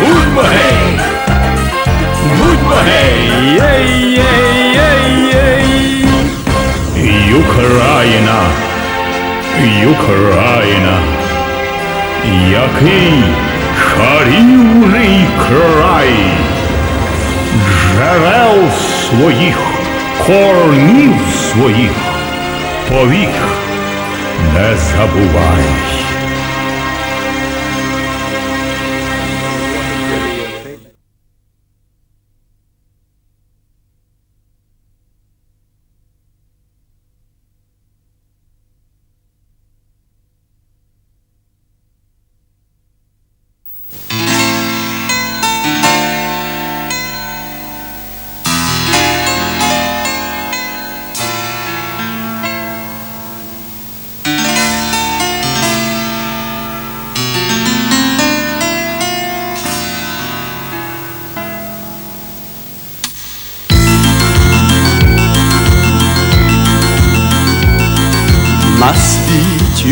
Будьмо гей! Будьмо гей! Єй, єй, єй, єй! Україна! Україна! Який чарівний край! Джерел своїх, корнів своїх, повік не забувай.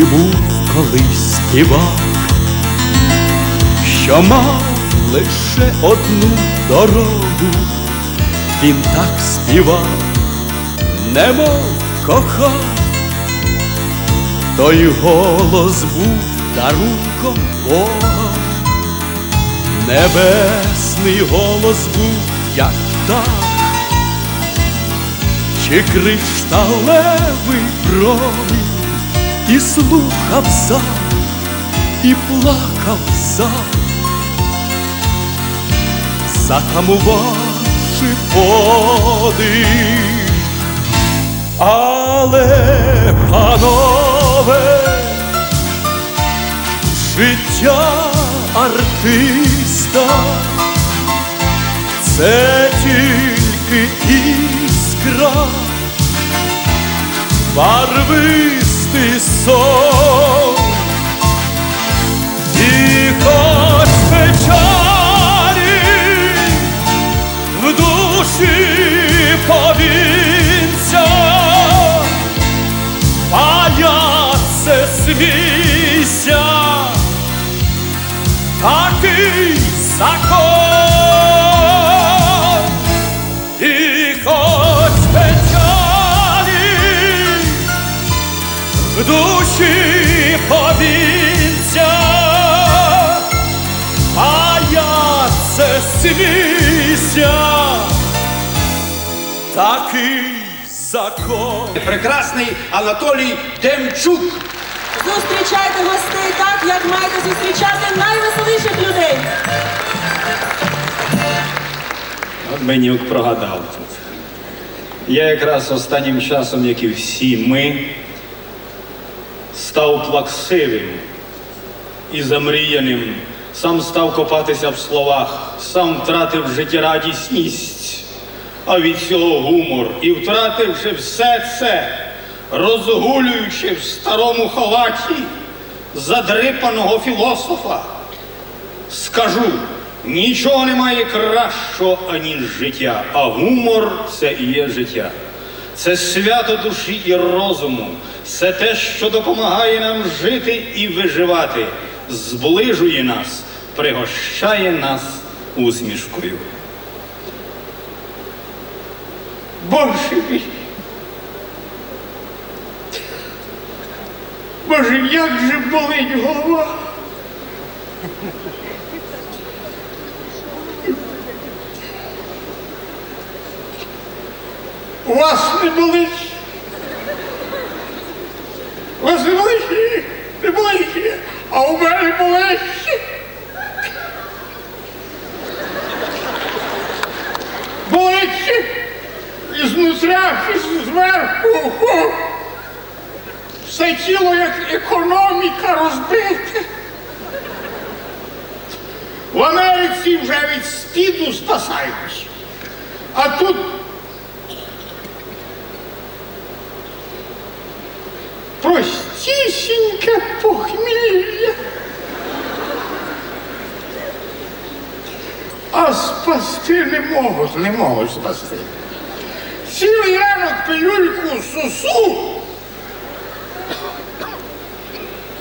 Світі був колись співак, що мав лише одну дорогу, він так співав, немов кохав, той голос був дарунком Бога, небесний голос був, як птах. Чи кришталевий промінь, і слухав зал, і плакав зал, затамувавши подих. Але, панове, життя артиста це тільки іскра, барвистий сон, і хоч печалі в душі повінця, паяце смійся, такий закон. Смійся, такий закон. прекрасний Анатолій Демчук. Зустрічайте гостей так, як маєте зустрічати найвеселіших людей. От Менюк прогадав тут. Я якраз останнім часом, як і всі ми, став плаксивим і замріяним, сам став копатися в словах, сам втратив життєрадісність, а від цього гумор. І втративши все це, розгулюючи в старому халаті задрипаного філософа, Скажу, нічого немає кращого, аніж життя, а гумор це і є життя. Це свято душі і розуму, це те, що допомагає нам жити і виживати, зближує нас, пригощає нас усмішкою. Боже мій! Боже, як же болить голова! У вас не болить. У вас не болить? Не болить. А у мене болить. Болить. Ізнутря, зверху. Все тіло як економіка розбите. В Америці вже від спіду спасають. А тут простісіньке похмілля. А спасти не можуть, не можуть спасти. Цілий ранок пилюльку сусу,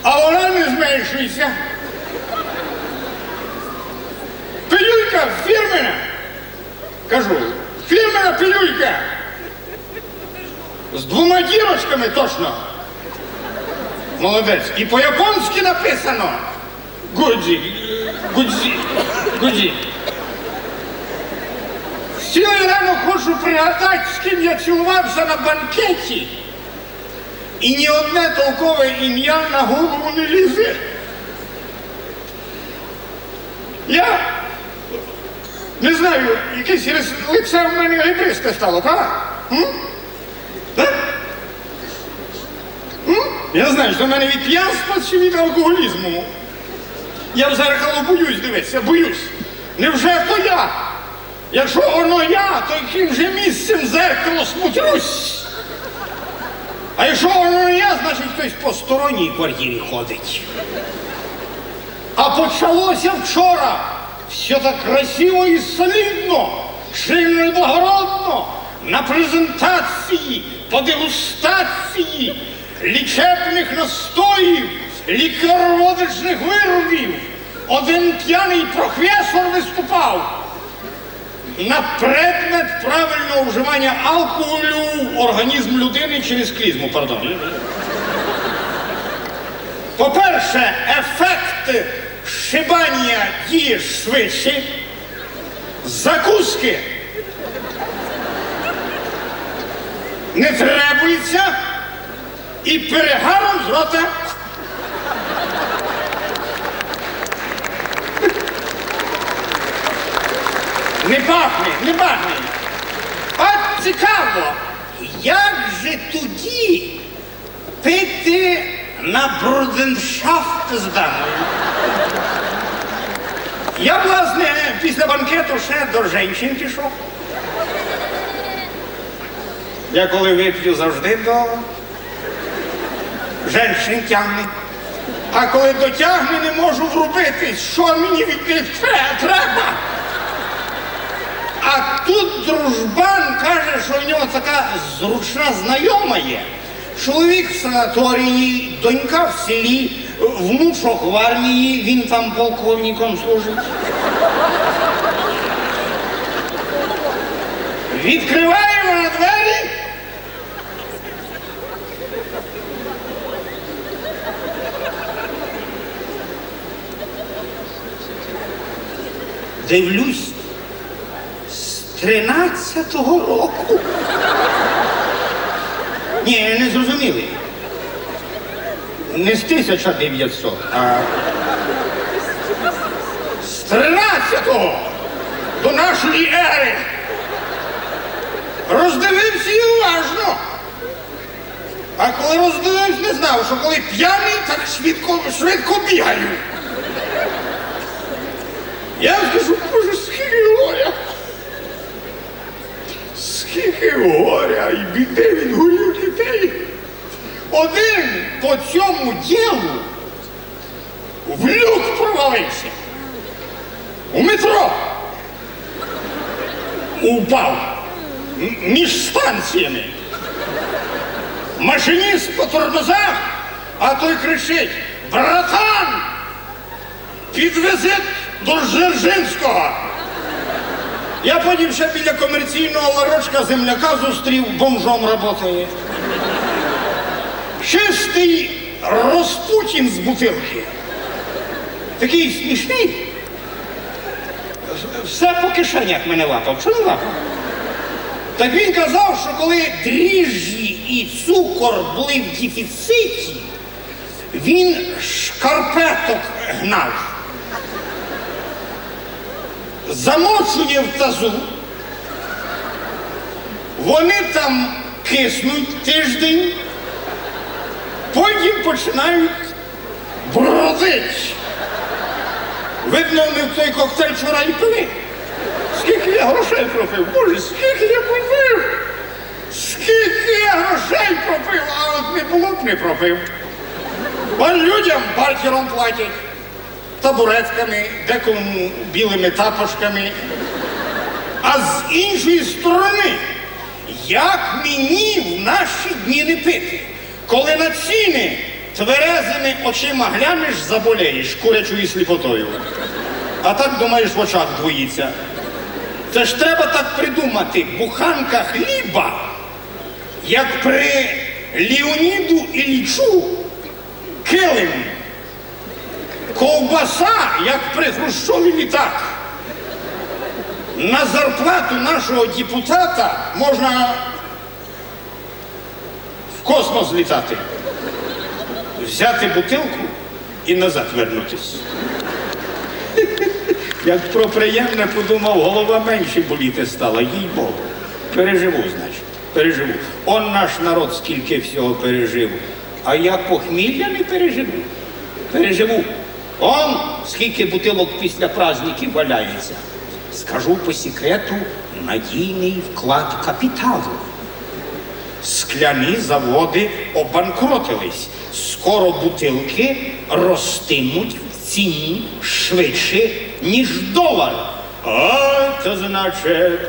а вона не зменшується. фірмена. Кажу, фірмена пилюлька. З двома дірочками точно. Молодець. І по-японськи написано. Гуджі. Гуджі. Гуджі. Цілий ранок хочу пригадати, з ким я цілувався на банкеті. І ні одне толкове ім'я на голову не лізе. Я не знаю, якесь лице в мене ребристе стало, так? М? Я знаю, що в мене від п'янства чи від алкоголізму. Я в зеркало боюсь дивитися, боюсь. Невже то я? Якщо воно я, то яким же місцем зеркало смотрюсь? А якщо воно не я, значить хтось в посторонній квартирі ходить. А почалося вчора. Все так красиво і солідно, чинно і благородно. На презентації, по дегустації лічебних настоїв, лікароводичних виробів. Один п'яний професор виступав на предмет правильного вживання алкоголю в організм людини через клізму, пардон. По-перше, ефект шибання діє швидше, закуски не требується і перегаром з рота. Не пахне, не пахне. От цікаво, як же тоді пити на бруденшафт з? Я, власне, після банкету ще до жінчин пішов. Я коли вип'ю завжди до жінчин тягне. А коли дотягне, не можу врубитись, що мені від них треба. А тут дружбан каже, що в нього така зручна знайома є. Чоловік в санаторії, донька в селі, внучок в армії, він там полковником служить. Відкриваємо на двері. Дивлюсь, з 13-го року. Ні, не зрозуміли. Не з 1900, а з 13-го до нашої ери. Роздивився і уважно. А коли роздивився, не знав, що коли п'яний, так швидко, швидко бігаю. Я вам скажу, боже, скільки горя. Скільки горя і біди від горів дітей. Один цьому ділу в люк провалився. У метро. Упав. Між станціями. Машиніст по тормозах, а той кричить: Братан! Підвези до Дзержинського. Я потім ще біля комерційного ларочка земляка зустрів, бомжом работає. Чистий розпутін з бутилки. Такий смішний. Все по кишенях мене лапав. Що не лапав? Так він казав, що коли дріжджі і цукор були в дефіциті, він шкарпеток гнав. Замочує в тазу, вони там киснуть тиждень, потім починають бродить. Видно, ми в той коктейль вчора і пили. Скільки я грошей пропив? Боже, скільки я пропив? Скільки я грошей пропив, а от не було б не пропив. А людям бартером платять, табуретками, декому білими тапочками. А з іншої сторони, як мені в наші дні не пити, коли на ціни тверезими очима глянеш, заболеєш курячою сліпотою. А так думаєш, в очах двоїться. Це ж треба так придумати. Буханка хліба, як при Леоніду Іллічу килим. Ковбаса, як при Хрущові літак. На зарплату нашого депутата можна космос літати. Взяти бутилку і назад вернутись. Як про приємне подумав, голова менше боліти стала, їй Богу. Переживу, значить, переживу. Он наш народ скільки всього пережив. А я похмілля не переживу. Переживу. Он скільки бутилок після праздників валяється. Скажу по секрету, надійний вклад капіталу. Скляні заводи обанкротились. Скоро бутилки ростимуть в ціні швидше, ніж долар. А це значить,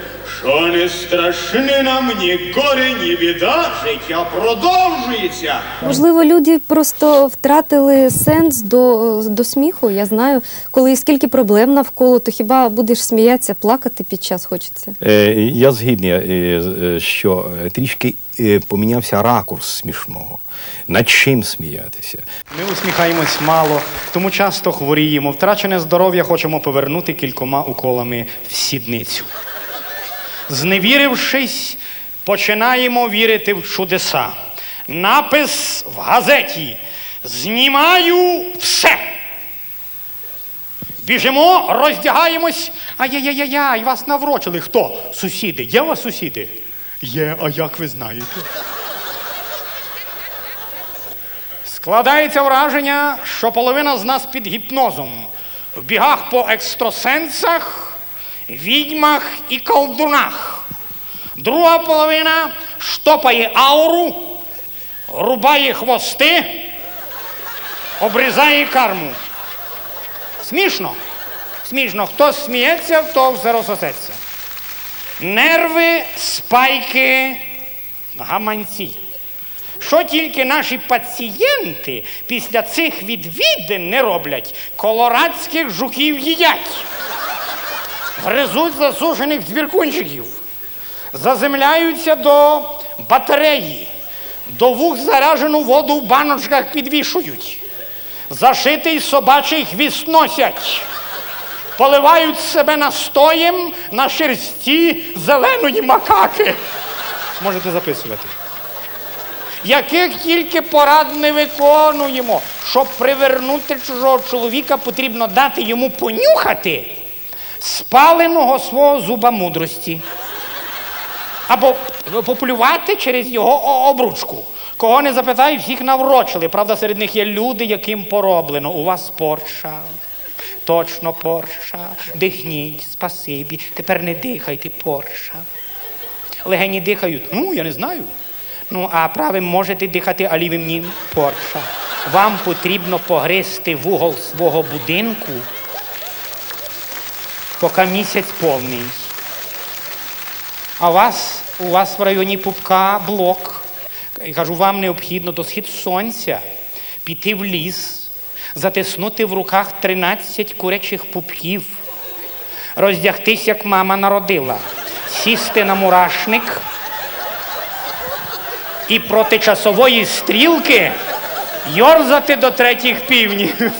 що не страшні нам ні горе, ні біда. Життя продовжується. Можливо, люди просто втратили сенс до, до сміху. Я знаю, коли скільки проблем навколо, то хіба будеш сміятися, плакати під час хочеться. Е, Я згідний, е, е, що е, трішки помінявся ракурс смішного. Над чим сміятися? Ми усміхаємось мало, тому часто хворіємо. Втрачене здоров'я хочемо повернути кількома уколами в сідницю. Зневірившись, починаємо вірити в чудеса. Напис в газеті. Знімаю все. Біжимо, роздягаємось. Ай-яй-яй-яй, вас наврочили. Хто? Сусіди. Є у вас сусіди? Є, а як ви знаєте? Складається враження, що половина з нас під гіпнозом. В бігах по екстрасенсах, відьмах і колдунах. Друга половина штопає ауру, рубає хвости, обрізає карму. Смішно. Смішно. Хто сміється, то все розсосеться. Нерви, спайки, гаманці. Що тільки наші пацієнти після цих відвідин не роблять, колорадських жуків їдять, гризуть засушених звіркунчиків, заземляються до батареї, до вух заряжену воду в баночках підвішують, зашитий собачий хвіст носять, поливають себе настоєм на шерсті зеленої макаки. Можете записувати яких тільки порад не виконуємо. Щоб привернути чужого чоловіка, потрібно дати йому понюхати спаленого свого зуба мудрості. Або поплювати через його обручку. Кого не запитай, всіх наврочили. Правда, серед них є люди, яким пороблено. У вас порша. Точно порша. Дихніть, спасибі. Тепер не дихайте, порша. Легені дихають. Ну, я не знаю. Ну, а правим можете дихати, а лівим ні. Порша. Вам потрібно погризти вугол свого будинку, поки місяць повний. А вас, у вас в районі пупка блок. Я кажу, вам необхідно до схід сонця піти в ліс, затиснути в руках 13 курячих пупків, роздягтись, як мама народила, сісти на мурашник і проти часової стрілки йорзати до третіх півнів.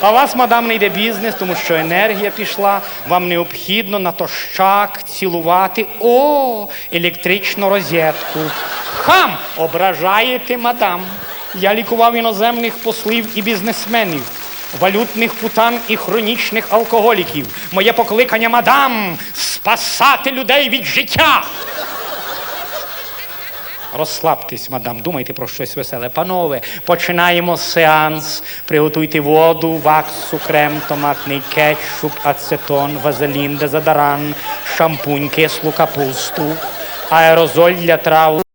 А вас, мадам, не йде бізнес, тому що енергія пішла, вам необхідно натощак цілувати о, електричну розетку. Хам! Ображаєте, мадам. Я лікував іноземних послів і бізнесменів, валютних путан і хронічних алкоголіків. Моє покликання, мадам, спасати людей від життя. Розслабтесь, мадам, думайте про щось веселе. Панове, починаємо сеанс. Приготуйте воду, ваксу, крем, томатний кетчуп, ацетон, вазелін, дезодорант, шампунь, кислу капусту, аерозоль для трав.